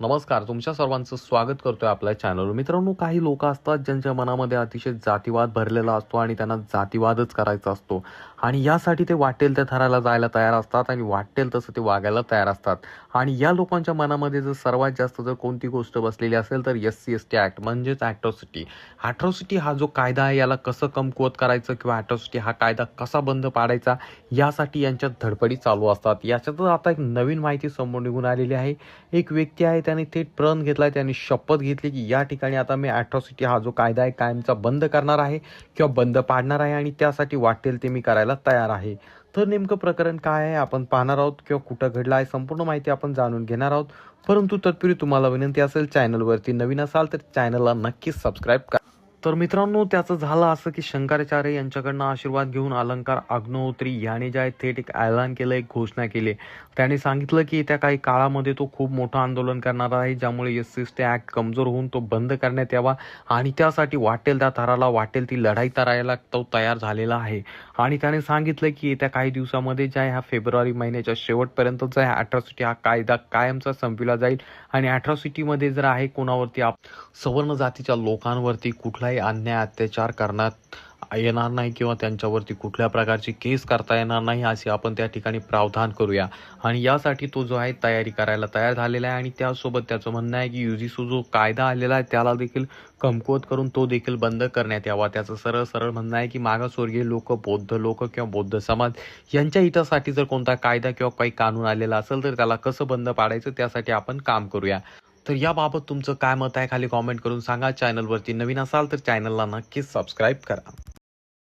नमस्कार तुमच्या सर्वांचं स्वागत करतोय आपल्या चॅनलवर मित्रांनो काही लोक असतात ज्यांच्या मनामध्ये अतिशय जातीवाद भरलेला असतो आणि त्यांना जातीवादच करायचा असतो. आणि यासाठी ते वाटेल त्या थराला जायला तयार असतात आणि वाटेल तसं ते वागायला तयार असतात. आणि या लोकांच्या मनामध्ये जर सर्वात जास्त जर कोणती गोष्ट बसलेली असेल तर S C S T act म्हणजेच ॲट्रॉसिटी ॲट्रॉसिटी हा जो कायदा आहे याला कसं कमकुवत करायचं किंवा ॲट्रॉसिटी हा कायदा कसा बंद पाडायचा यासाठी यांच्यात धडपडी चालू असतात. याच्यातच आता एक नवीन माहिती समोर निघून आलेली आहे. एक व्यक्ती आहे त्याने थेट प्रण घेतला त्यांनी शपथ घेतली की या ठिकाणी आता मी ॲट्रॉसिटी हा जो कायदा आहे कायमचा बंद करणार आहे किंवा बंद पाडणार आहे आणि त्यासाठी वाटेल ते मी करायला तयार आहे. तर नेमकं प्रकरण काय आहे आपण पाहणार आहोत किंवा कुठं घडलं आहे संपूर्ण माहिती आपण जाणून घेणार आहोत. परंतु तत्पूर्वी तुम्हाला विनंती असेल चॅनलवरती नवीन असाल तर चॅनलला नक्कीच सबस्क्राईब करा. तर मित्रांनो त्याचं झालं असं की शंकराचार्य यांच्याकडनं आशीर्वाद घेऊन अलंकार अग्नहोत्री याने जे आहे थेट एक ऐलान केलं एक घोषणा केली. त्याने सांगितलं की येत्या काही काळामध्ये तो खूप मोठं आंदोलन करणार आहे ज्यामुळे S C S T act कमजोर होऊन तो बंद करण्यात यावा आणि त्यासाठी वाटेल त्या थराला वाटेल ती लढाई तरायला तो तयार झालेला आहे. आणि त्याने सांगितलं की येत्या काही दिवसामध्ये ज्या ह्या फेब्रुवारी महिन्याच्या शेवटपर्यंत जो ह्या अॅट्रॉसिटी हा कायदा कायमचा संपविला जाईल आणि अॅट्रॉसिटीमध्ये जर आहे कोणावरती आप सवर्ण जातीच्या लोकांवरती कुठला कुठलाही अन्याय अत्याचार करण्यात येणार नाही किंवा त्यांच्यावरती कुठल्या प्रकारची केस करता येणार नाही असे आपण त्या ठिकाणी प्रावधान करूया. आणि यासाठी तो जो आहे तयारी करायला तयार झालेला आहे आणि त्यासोबत त्याचं म्हणणं आहे की युजीसो जो कायदा आलेला आहे त्याला देखील कमकुवत करून तो देखील बंद करण्यात यावा. त्याचं सरळ सरळ म्हणणं आहे की मागासवर्गीय लोक बौद्ध लोक किंवा बौद्ध समाज यांच्या हितासाठी जर कोणता कायदा किंवा काही कानून आलेला असेल तर त्याला कसं बंद पाडायचं त्यासाठी आपण काम करूया. तर याबाबत तुमचं काय मत आहे? खाली कॉमेंट करून सांगा. चॅनलवरती नवीन असाल तर चॅनलला नक्कीच सबस्क्राईब करा.